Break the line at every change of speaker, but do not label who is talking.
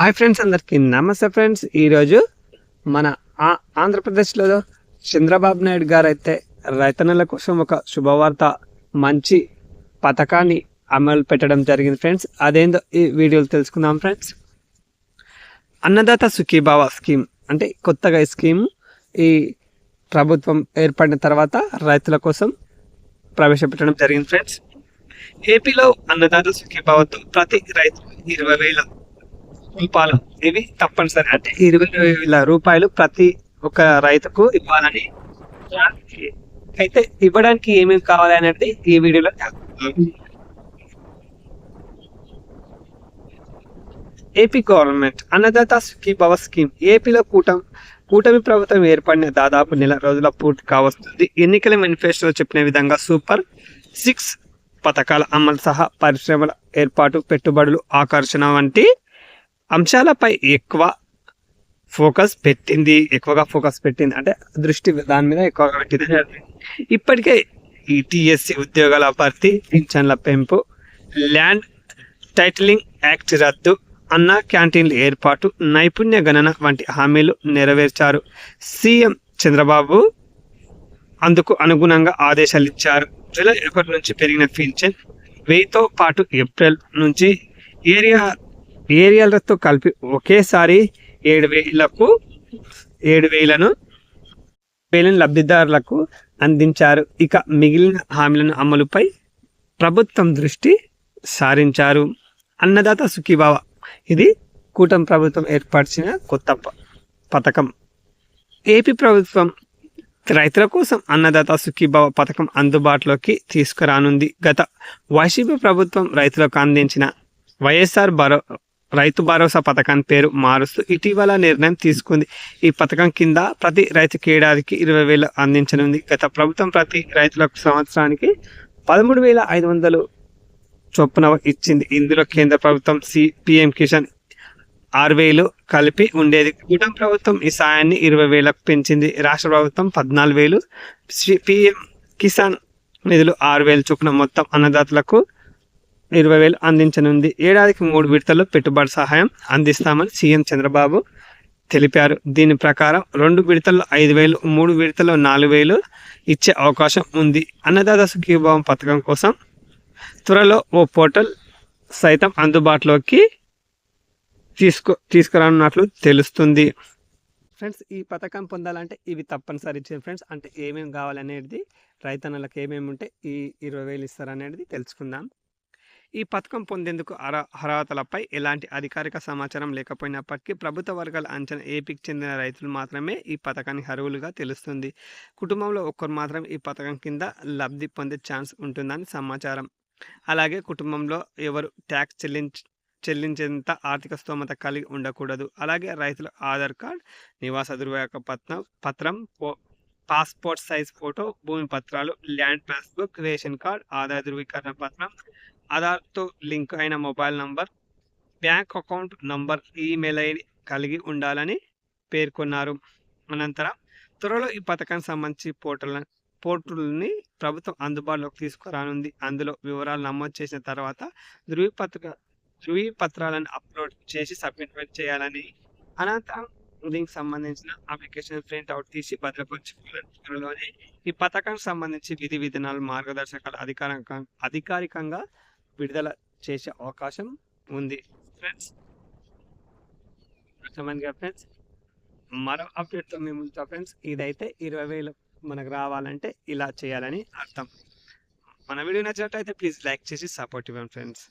Hi friends అందరికీ నమస్తే friends. ఈరోజు మన ఆ- ఆంధ్రప్రదేశ్లో చంద్రబాబు నాయుడు గారు అయితే రైతన్నల కోసం ఒక శుభవార్త మంచి పథకాన్ని అమలు పెట్టడం జరిగింది ఫ్రెండ్స్. అదేందో ఈ వీడియోలో తెలుసుకుందాం ఫ్రెండ్స్. అన్నదాత సుఖీభావ స్కీమ్ అంటే కొత్తగా ఈ స్కీమ్ ఈ ప్రభుత్వం ఏర్పడిన తర్వాత రైతుల కోసం ప్రవేశపెట్టడం జరిగింది ఫ్రెండ్స్. ఏపీలో అన్నదాత సుఖీభావతో ప్రతి రైతు ఇరవై వేల రూపాయలు ఇవి తప్పనిసరి అంటే. ఇరవై వేల రూపాయలు ప్రతి ఒక్క రైతుకు ఇవ్వాలని అయితే ఇవ్వడానికి ఏమేమి కావాలి అనేది ఈ వీడియోలో AP government Annadata Sukhibhava scheme ఏపీలో కూటమి కూటమి ప్రభుత్వం ఏర్పడిన దాదాపు నెల రోజుల పూర్తి కావస్తుంది. ఎన్నికల మేనిఫెస్టోలో చెప్పిన విధంగా సూపర్ సిక్స్ పథకాల అమలు సహా పరిశ్రమల ఏర్పాటు పెట్టుబడులు ఆకర్షణ వంటి అంశాలపై ఎక్కువ ఫోకస్ పెట్టింది ఎక్కువగా ఫోకస్ పెట్టింది. అంటే దృష్టి దాని మీద ఎక్కువగా పెట్టింది. ఇప్పటికే ఈ ఉద్యోగాల భర్తీ పింఛన్ల పెంపు ల్యాండ్ టైటిలింగ్ యాక్ట్ రద్దు అన్న క్యాంటీన్ల ఏర్పాటు నైపుణ్య గణన వంటి హామీలు నెరవేర్చారు. సీఎం చంద్రబాబు అందుకు అనుగుణంగా ఆదేశాలు ఇచ్చారు. జూలై ఒకటి నుంచి పెరిగిన పింఛన్ వెయ్యితో పాటు ఏప్రిల్ నుంచి ఏరియా ఏరియాలతో కలిపి ఒకేసారి ఏడు వేలకు ఏడు వేలను వేలను లబ్ధిదారులకు అందించారు. ఇక మిగిలిన హామీలను అమలుపై ప్రభుత్వం దృష్టి సారించారు. అన్నదాత సుఖీభావ. ఇది కూటమి ప్రభుత్వం ఏర్పరిచిన కొత్త పథకం. ఏపీ ప్రభుత్వం రైతుల కోసం అన్నదాత సుఖీభావ పథకం అందుబాటులోకి తీసుకురానుంది. గత వైసీపీ ప్రభుత్వం రైతులకు అందించిన వైఎస్ఆర్ భరో రైతు భరోసా పథకాన్ని పేరు మారుస్తూ ఇటీవల నిర్ణయం తీసుకుంది. ఈ పథకం కింద ప్రతి రైతుకి ఏడాదికి ఇరవై వేలు అందించనుంది. గత ప్రభుత్వం ప్రతి రైతులకు సంవత్సరానికి పదమూడు వేల ఐదు వందలు చొప్పున ఇచ్చింది. ఇందులో కేంద్ర ప్రభుత్వం సి పిఎం కిసాన్ ఆరు వేలు కలిపి ఉండేది. కూటమి ప్రభుత్వం ఈ సాయాన్ని ఇరవై వేలకు పెంచింది. రాష్ట్ర ప్రభుత్వం పద్నాలుగు వేలు పిఎం కిసాన్ నిధులు ఆరు వేలు చొప్పున మొత్తం అన్నదాతలకు ఇరవై వేలు అందించనుంది. ఏడాదికి మూడు విడతల్లో పెట్టుబడి సహాయం అందిస్తామని సీఎం చంద్రబాబు తెలిపారు. దీని ప్రకారం రెండు విడతల్లో ఐదు వేలు మూడు విడతల్లో నాలుగు వేలు ఇచ్చే అవకాశం ఉంది. అన్నదాత సుఖీభావం పథకం కోసం త్వరలో ఓ పోర్టల్ సైతం అందుబాటులోకి తీసుకు తీసుకురానున్నట్లు తెలుస్తుంది. ఫ్రెండ్స్ ఈ పథకం పొందాలంటే ఇవి తప్పనిసరి ఇచ్చారు ఫ్రెండ్స్ అంటే ఏమేమి కావాలనేది రైతన్నలకు ఏమేమి ఉంటే ఈ ఇరవై వేలు ఇస్తారనేది తెలుసుకుందాం. ఈ పథకం పొందేందుకు అర అర్హతలపై ఎలాంటి అధికారిక సమాచారం లేకపోయినప్పటికీ ప్రభుత్వ వర్గాల అంచనా ఏపీకి చెందిన రైతులు మాత్రమే ఈ పథకానికి అర్హులుగా తెలుస్తుంది. కుటుంబంలో ఒక్కరు మాత్రం ఈ పథకం కింద లబ్ధి పొందే ఛాన్స్ ఉంటుందని సమాచారం. అలాగే కుటుంబంలో ఎవరు ట్యాక్స్ చెల్లించ చెల్లించేంత ఆర్థిక స్తోమత కలిగి ఉండకూడదు. అలాగే రైతుల ఆధార్ కార్డ్ నివాస ధృవీకరణ పత్రం పత్రం పాస్పోర్ట్ సైజ్ ఫోటో భూమి పత్రాలు ల్యాండ్ పాస్బుక్ రేషన్ కార్డ్ ఆదాయ ధృవీకరణ పత్రం ఆధార్తో లింక్ అయిన mobile number bank account number email ID కలిగి ఉండాలని పేర్కొన్నారు. అనంతరం త్వరలో ఈ పథకానికి సంబంధించి పోర్టల్ పోర్టల్ని ప్రభుత్వం అందుబాటులోకి తీసుకురానుంది. అందులో వివరాలు నమోదు చేసిన తర్వాత ధృవీపత్ర ధృవీపత్రాలను అప్లోడ్ చేసి సబ్మిట్ చేయాలని. అనంతరం దీనికి సంబంధించిన అప్లికేషన్ ప్రింట్ అవుట్ తీసి భద్రపరచుకోవాలని ఈ పథకానికి సంబంధించి విధి విధానాలు మార్గదర్శకాలు అధికారిక అధికారికంగా విడుదల చేసే అవకాశం ఉంది. ఫ్రెండ్స్ ఫ్రెండ్స్ మరో అప్డేట్తో మేము ఫ్రెండ్స్ ఇదైతే ఇరవై వేలు మనకు రావాలంటే ఇలా చేయాలని అర్థం. మన వీడియో నచ్చినట్లయితే ప్లీజ్ లైక్ చేసి సపోర్ట్ ఇవ్వండి ఫ్రెండ్స్